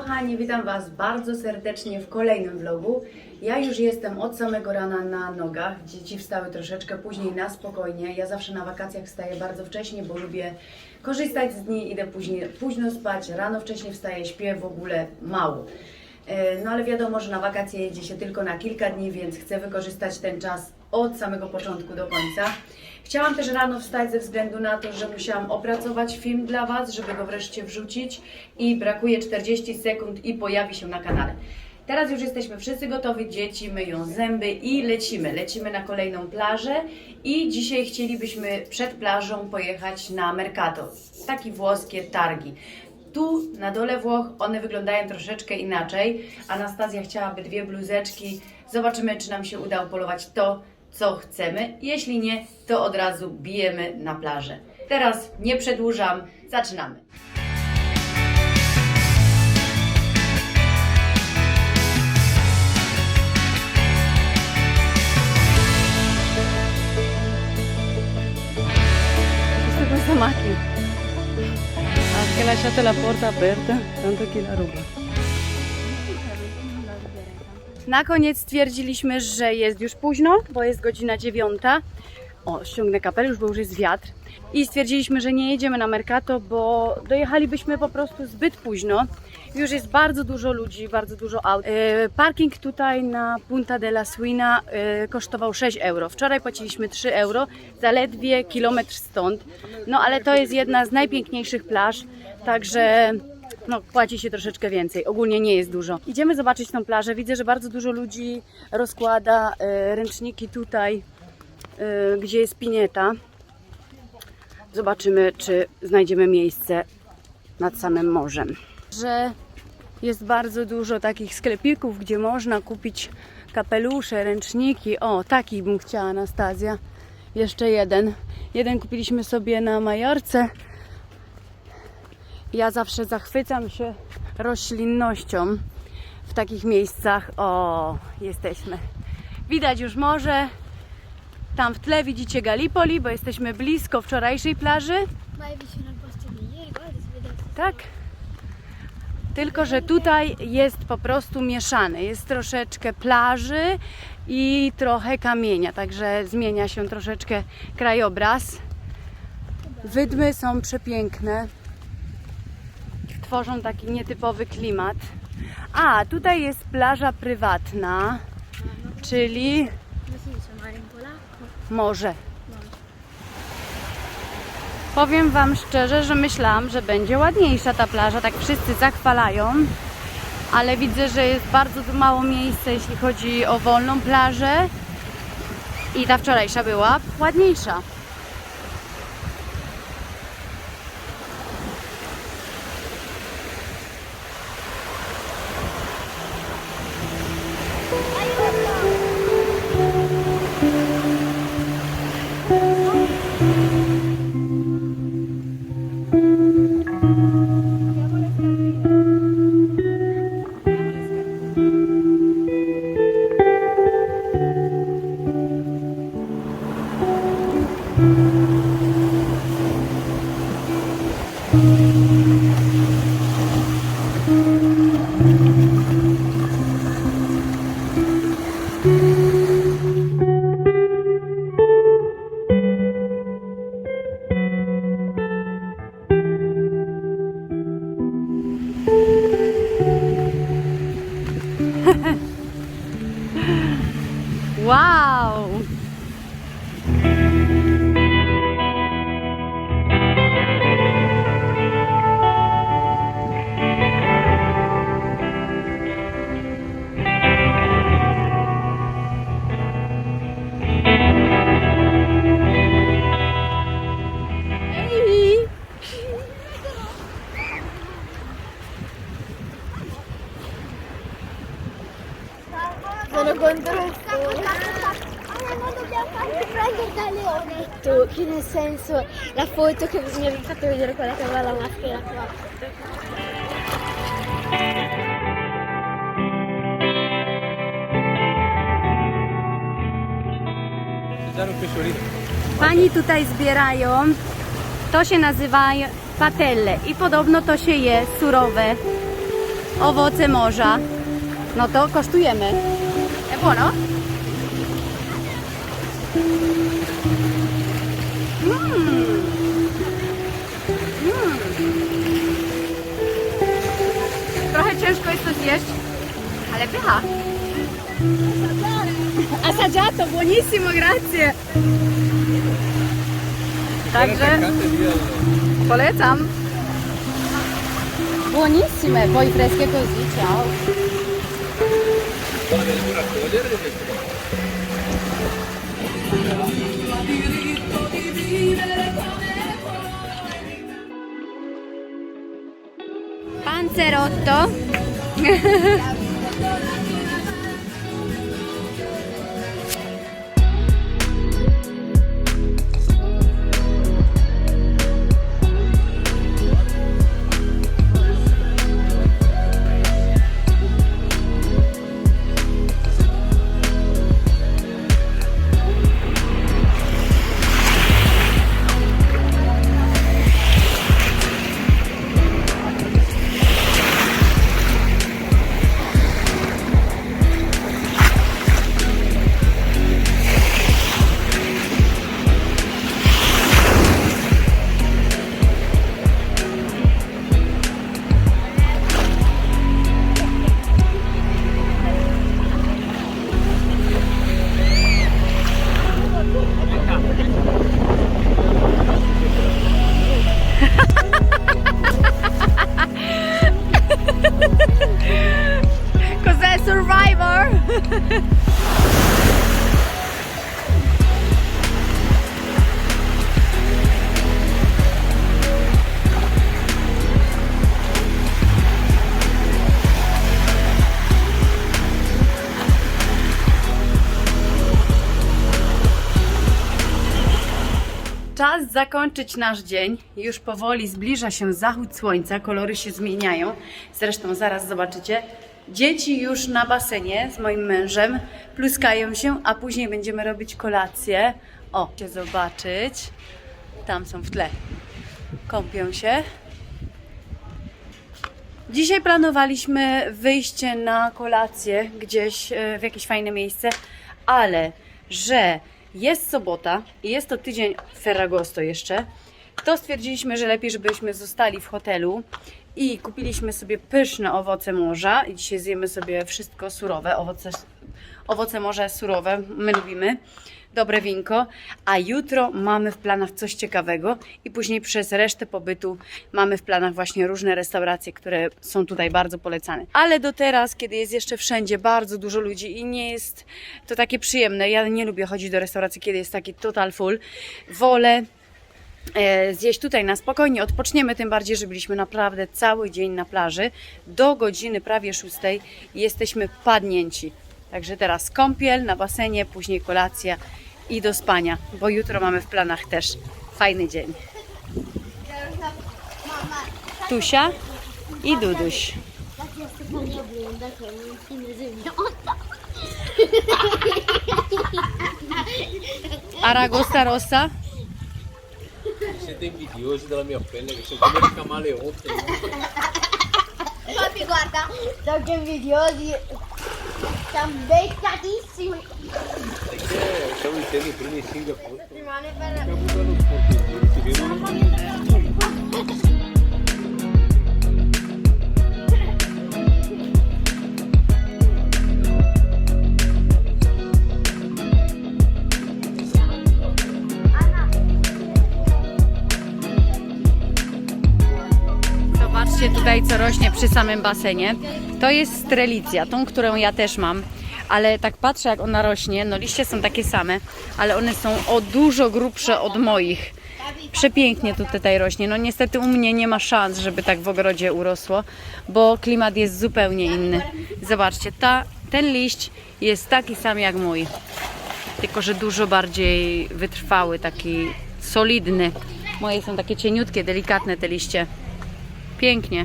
kochani, witam Was bardzo serdecznie w kolejnym vlogu. Ja już jestem od samego rana na nogach, dzieci wstały troszeczkę później na spokojnie. Ja zawsze na wakacjach wstaję bardzo wcześnie, bo lubię korzystać z dni, idę później, późno spać, rano wcześnie wstaję, śpię w ogóle mało. E, No ale wiadomo, że na wakacje jedzie się tylko na kilka dni, więc chcę wykorzystać ten czas od samego początku do końca. Chciałam też rano wstać ze względu na to, że musiałam opracować film dla Was, żeby go wreszcie wrzucić i brakuje 40 sekund i pojawi się na kanale. Teraz już jesteśmy wszyscy gotowi, dzieci myją zęby i lecimy. Lecimy na kolejną plażę i dzisiaj chcielibyśmy przed plażą pojechać na Mercato. Takie włoskie targi. Tu na dole Włoch one wyglądają troszeczkę inaczej. Anastazja chciałaby dwie bluzeczki. Zobaczymy, czy nam się uda upolować to, co chcemy. Jeśli nie, to od razu bijemy na plażę. Teraz nie przedłużam, zaczynamy. Lasciato la porta aperta, tanto chi la ruba. Na koniec stwierdziliśmy, że jest już późno, bo jest godzina dziewiąta. O, ściągnę kapelusz, bo już jest wiatr. I stwierdziliśmy, że nie jedziemy na Mercato, bo dojechalibyśmy po prostu zbyt późno. Już jest bardzo dużo ludzi, bardzo dużo aut. E, parking tutaj na Punta della Suina e, kosztował 6 euro. Wczoraj płaciliśmy 3 euro, zaledwie kilometr stąd. No ale to jest jedna z najpiękniejszych plaż, także no, płaci się troszeczkę więcej. Ogólnie nie jest dużo. Idziemy zobaczyć tą plażę. Widzę, że bardzo dużo ludzi rozkłada e, ręczniki tutaj, e, gdzie jest pinieta. Zobaczymy, czy znajdziemy miejsce nad samym morzem. Że jest bardzo dużo takich sklepików, gdzie można kupić kapelusze, ręczniki. O, taki bym chciała, Anastazja. Jeszcze jeden. Jeden kupiliśmy sobie na Majorce. Ja zawsze zachwycam się roślinnością w takich miejscach. O, jesteśmy. Widać już morze. Tam w tle widzicie Gallipoli, bo jesteśmy blisko wczorajszej plaży. Tak. Tylko, że tutaj jest po prostu mieszane. Jest troszeczkę plaży i trochę kamienia, także zmienia się troszeczkę krajobraz. Wydmy są przepiękne. Tworzą taki nietypowy klimat. A, tutaj jest plaża prywatna, czyli morze. Powiem Wam szczerze, że myślałam, że będzie ładniejsza ta plaża, tak wszyscy zachwalają, ale widzę, że jest bardzo mało miejsca, jeśli chodzi o wolną plażę i ta wczorajsza była ładniejsza. Ayun! Tu, che nel senso, la foto che mi avevi fatto vedere quella che aveva la maschera qua. Pani tutaj zbierają, to się nazywa patelle i podobno to się je surowe owoce morza. No to kosztujemy. E buono? Mm. Mm. Trochę ciężko jest to zjeść, ale pycha. Assaggiato, buonissimo, grazie. Także polecam. Buonissime, poi fresche così, ciao. vale un raccogliere di vivere Panzerotto. zakończyć nasz dzień. Już powoli zbliża się zachód słońca, kolory się zmieniają. Zresztą zaraz zobaczycie. Dzieci już na basenie z moim mężem pluskają się, a później będziemy robić kolację. O, chcecie zobaczyć. Tam są w tle. Kąpią się. Dzisiaj planowaliśmy wyjście na kolację gdzieś e, w jakieś fajne miejsce, ale że jest sobota i jest to tydzień Ferragosto jeszcze, to stwierdziliśmy, że lepiej, żebyśmy zostali w hotelu i kupiliśmy sobie pyszne owoce morza. I dzisiaj zjemy sobie wszystko surowe, owoce, owoce morza surowe, my lubimy dobre winko, a jutro mamy w planach coś ciekawego i później przez resztę pobytu mamy w planach właśnie różne restauracje, które są tutaj bardzo polecane. Ale do teraz, kiedy jest jeszcze wszędzie bardzo dużo ludzi i nie jest to takie przyjemne, ja nie lubię chodzić do restauracji, kiedy jest taki total full, wolę e, zjeść tutaj na spokojnie, odpoczniemy, tym bardziej, że byliśmy naprawdę cały dzień na plaży. Do godziny prawie szóstej jesteśmy padnięci. Także teraz kąpiel na basenie, później kolacja i do spania, bo jutro mamy w planach też fajny dzień. Tusia i Duduś. Tak. Aragosta rossa. Siete invidiosi della mia pelle che sono come il camaleonte. Papi, guarda, sono invidiosi. Siamo beccatissimi! Perché Siamo dicendo i primi 5 settimane per... tutaj, co rośnie przy samym basenie. To jest strelicja, tą, którą ja też mam. Ale tak patrzę, jak ona rośnie. No liście są takie same, ale one są o dużo grubsze od moich. Przepięknie tu tutaj rośnie. No niestety u mnie nie ma szans, żeby tak w ogrodzie urosło, bo klimat jest zupełnie inny. Zobaczcie, ta, ten liść jest taki sam jak mój. Tylko, że dużo bardziej wytrwały, taki solidny. Moje są takie cieniutkie, delikatne te liście. Pięknie.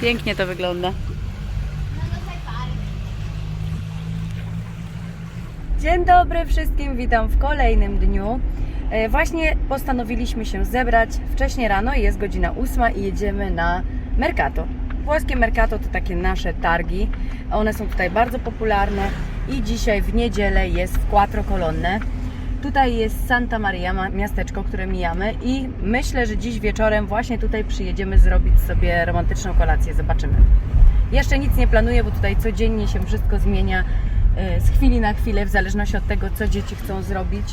Pięknie to wygląda. Dzień dobry wszystkim, witam w kolejnym dniu. E, Właśnie postanowiliśmy się zebrać wcześnie rano, jest godzina 8 i jedziemy na Mercato. Włoskie Mercato to takie nasze targi, one są tutaj bardzo popularne i dzisiaj w niedzielę jest w Quattro Colonne. Tutaj jest Santa Maria, ma- miasteczko, które mijamy i myślę, że dziś wieczorem właśnie tutaj przyjedziemy zrobić sobie romantyczną kolację, zobaczymy. Jeszcze nic nie planuję, bo tutaj codziennie się wszystko zmienia e, z chwili na chwilę, w zależności od tego, co dzieci chcą zrobić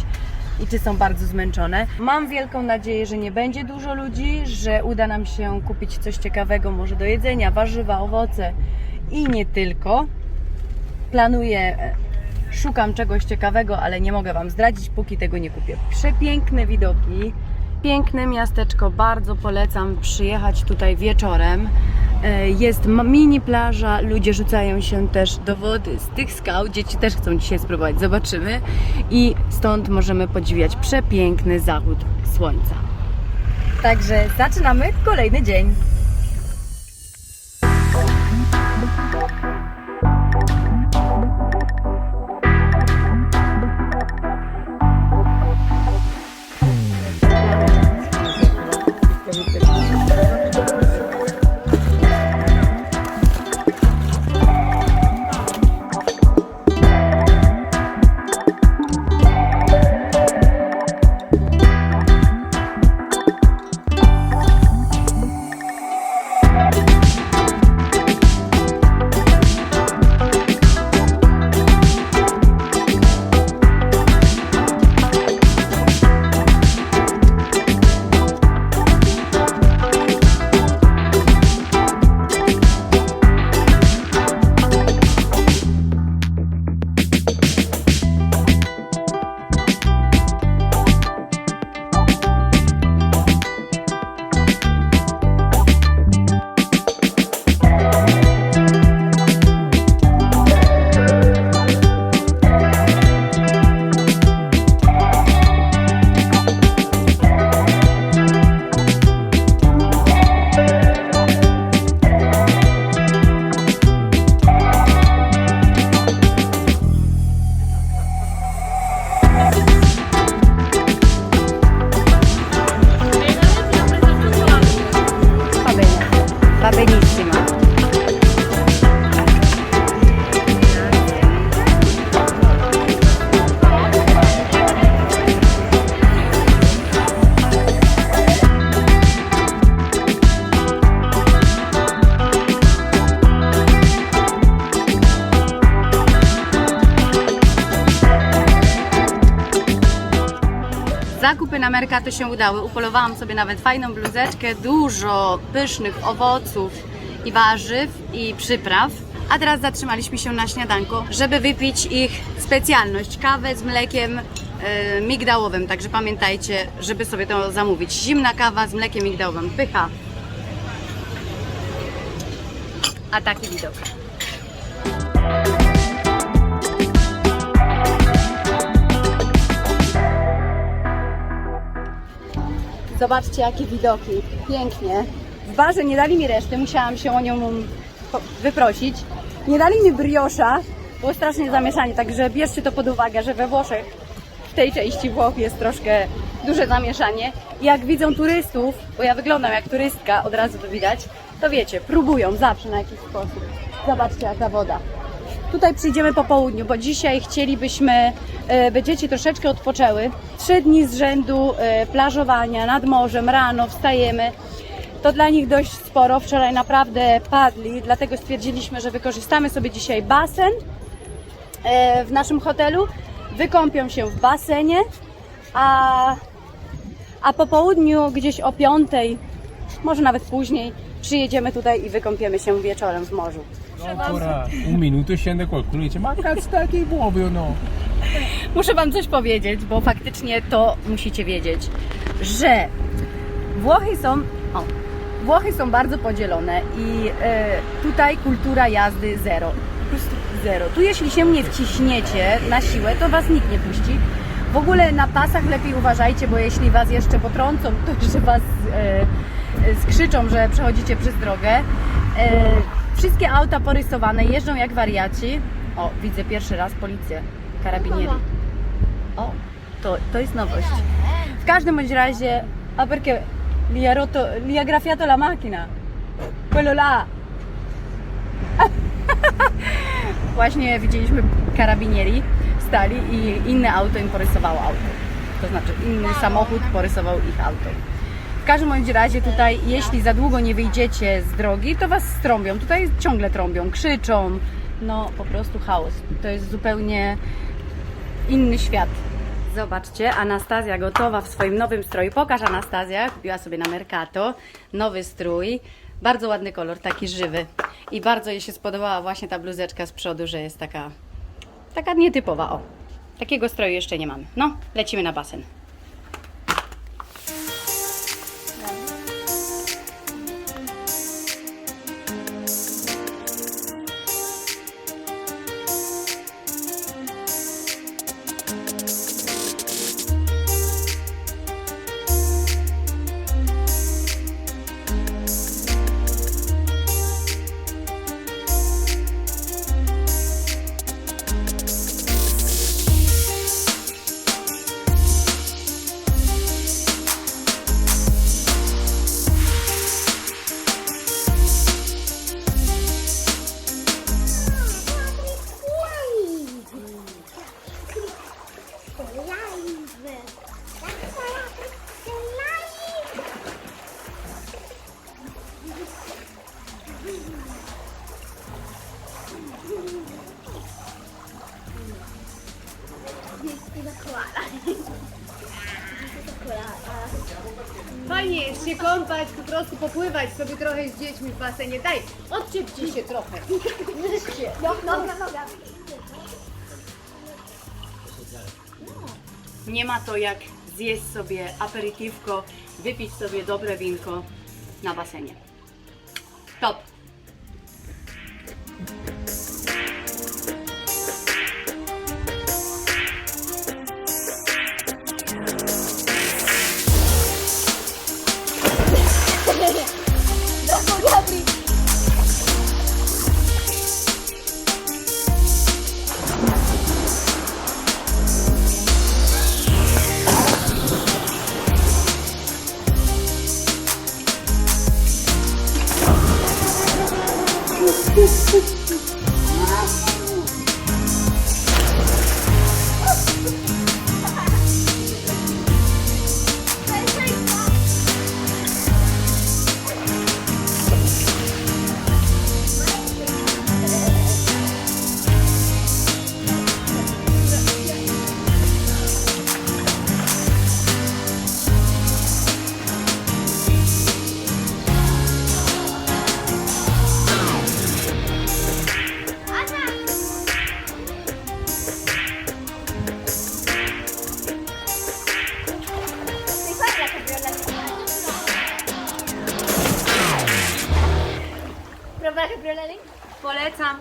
i czy są bardzo zmęczone. Mam wielką nadzieję, że nie będzie dużo ludzi, że uda nam się kupić coś ciekawego, może do jedzenia, warzywa, owoce i nie tylko. Planuję, e, szukam czegoś ciekawego, ale nie mogę Wam zdradzić, póki tego nie kupię. Przepiękne widoki, piękne miasteczko, bardzo polecam przyjechać tutaj wieczorem. E, Jest mini plaża, ludzie rzucają się też do wody z tych skał. Dzieci też chcą dzisiaj spróbować, zobaczymy. I stąd możemy podziwiać przepiękny zachód słońca. Także zaczynamy kolejny dzień. Na Mercato się udały. Upolowałam sobie nawet fajną bluzeczkę, dużo pysznych owoców i warzyw i przypraw. A teraz zatrzymaliśmy się na śniadanko, żeby wypić ich specjalność, kawę z mlekiem e, migdałowym. Także pamiętajcie, żeby sobie to zamówić. Zimna kawa z mlekiem migdałowym. Pycha. A taki widok. Zobaczcie, jakie widoki. Pięknie. W barze nie dali mi reszty, musiałam się o nią wyprosić. Nie dali mi briosza, było strasznie zamieszanie, także bierzcie to pod uwagę, że we Włoszech, w tej części Włoch jest troszkę duże zamieszanie. I jak widzą turystów, bo ja wyglądam jak turystka, od razu to widać, to wiecie, próbują zawsze na jakiś sposób. Zobaczcie, jaka woda. Tutaj przyjdziemy po południu, bo dzisiaj chcielibyśmy, e, by dzieci troszeczkę odpoczęły. Trzy dni z rzędu e, plażowania nad morzem, rano wstajemy. To dla nich dość sporo. Wczoraj naprawdę padli, dlatego stwierdziliśmy, że wykorzystamy sobie dzisiaj basen e, w naszym hotelu. Wykąpią się w basenie, a, a po południu gdzieś o piątej, może nawet później, przyjedziemy tutaj i wykąpiemy się wieczorem w morzu. Ancora un minuto e scende qualcuno e dice ma muovi o no? Muszę Wam coś powiedzieć, bo faktycznie to musicie wiedzieć, że Włochy są, o, Włochy są bardzo podzielone i e, tutaj kultura jazdy zero. Po prostu zero. Tu jeśli się nie wciśniecie na siłę, to Was nikt nie puści. W ogóle na pasach lepiej uważajcie, bo jeśli Was jeszcze potrącą, to jeszcze Was e, e, skrzyczą, że przechodzicie przez drogę. E, wszystkie auta porysowane, jeżdżą jak wariaci. O, widzę pierwszy raz policję. Carabinieri. O, to, to jest nowość. W każdym bądź razie, a perché li ha rotto, li ha graffiato la macchina. Quello là. Właśnie widzieliśmy karabinieri, stali i inne auto im porysowało auto. To znaczy inny samochód porysował ich auto. Każdym bądź razie tutaj, jeśli za długo nie wyjdziecie z drogi, to was strąbią. Tutaj ciągle trąbią, krzyczą. No po prostu chaos. To jest zupełnie inny świat. Zobaczcie, Anastazja gotowa w swoim nowym stroju. Pokaż Anastazja, kupiła sobie na Mercato nowy strój. Bardzo ładny kolor, taki żywy. I bardzo jej się spodobała właśnie ta bluzeczka z przodu, że jest taka, taka nietypowa. O, takiego stroju jeszcze nie mamy. No, lecimy na basen. Fajnie jest się kąpać, po prostu popływać sobie trochę z dziećmi w basenie. Daj, odczepcie się trochę. No, noga, noga. Nie ma to jak zjeść sobie aperitiwko, wypić sobie dobre winko na basenie. Top!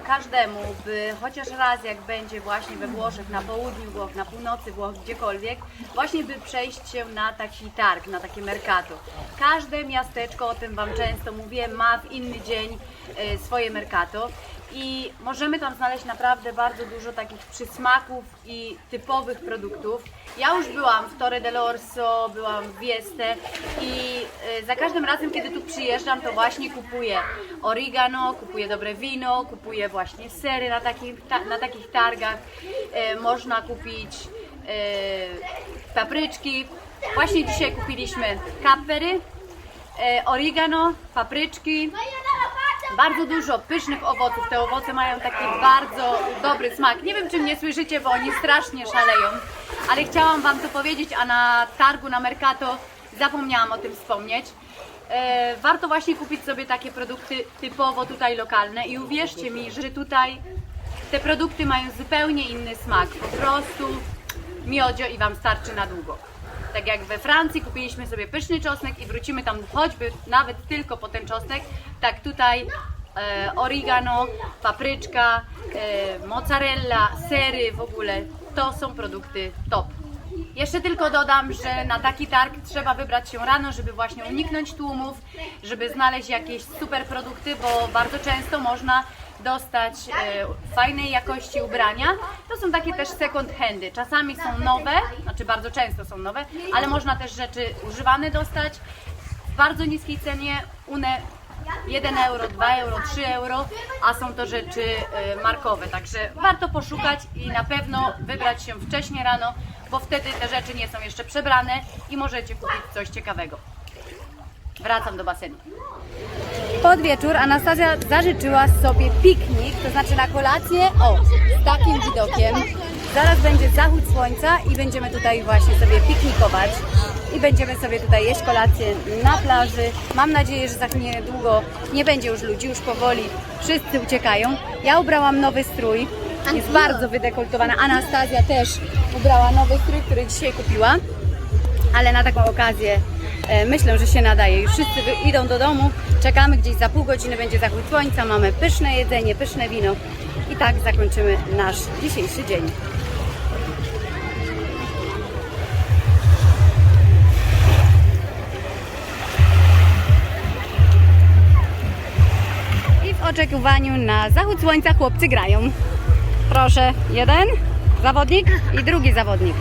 Każdemu, by chociaż raz jak będzie właśnie we Włoszech, na południu Włoch, na północy Włoch, gdziekolwiek, właśnie by przejść się na taki targ, na takie mercato. Każde miasteczko, o tym Wam często mówię, ma w inny dzień e, swoje mercato i możemy tam znaleźć naprawdę bardzo dużo takich przysmaków i typowych produktów. Ja już byłam w Torre dell'Orso, byłam w Vieste i e, za każdym razem, kiedy tu przyjeżdżam, to właśnie kupuję oregano, kupuję dobre wino, kupuję właśnie sery na takich, ta, na takich targach. E, można kupić e, papryczki. Właśnie dzisiaj kupiliśmy kapery, oregano, papryczki. Bardzo dużo pysznych owoców. Te owoce mają taki bardzo dobry smak. Nie wiem, czy mnie słyszycie, bo oni strasznie szaleją, ale chciałam Wam to powiedzieć, a na targu na Mercato zapomniałam o tym wspomnieć. E, warto właśnie kupić sobie takie produkty typowo tutaj lokalne i uwierzcie mi, że tutaj te produkty mają zupełnie inny smak. Po prostu miodzio i Wam starczy na długo. Tak jak we Francji kupiliśmy sobie pyszny czosnek i wrócimy tam choćby nawet tylko po ten czosnek, tak tutaj e, oregano, papryczka, e, mozzarella, sery w ogóle, to są produkty top. Jeszcze tylko dodam, że na taki targ trzeba wybrać się rano, żeby właśnie uniknąć tłumów, żeby znaleźć jakieś super produkty, bo bardzo często można dostać e, fajnej jakości ubrania. To są takie też second handy. Czasami są nowe, znaczy bardzo często są nowe, ale można też rzeczy używane dostać w bardzo niskiej cenie. Une 1 euro, 2 euro, 3 euro, a są to rzeczy e, markowe. Także warto poszukać i na pewno wybrać się wcześniej rano, bo wtedy te rzeczy nie są jeszcze przebrane i możecie kupić coś ciekawego. Wracam do basenu. Pod wieczór Anastazja zażyczyła sobie piknik, to znaczy na kolację, o, z takim widokiem. Zaraz będzie zachód słońca i będziemy tutaj właśnie sobie piknikować. I będziemy sobie tutaj jeść kolację na plaży. Mam nadzieję, że za niedługo nie będzie już ludzi, już powoli wszyscy uciekają. Ja ubrałam nowy strój, jest bardzo wydekoltowana. Anastazja też ubrała nowy strój, który dzisiaj kupiła ale na taką okazję myślę, że się nadaje. Już wszyscy idą do domu, czekamy gdzieś za pół godziny, będzie zachód słońca, mamy pyszne jedzenie, pyszne wino i tak zakończymy nasz dzisiejszy dzień. I w oczekiwaniu na zachód słońca chłopcy grają. Proszę, jeden zawodnik i drugi zawodnik.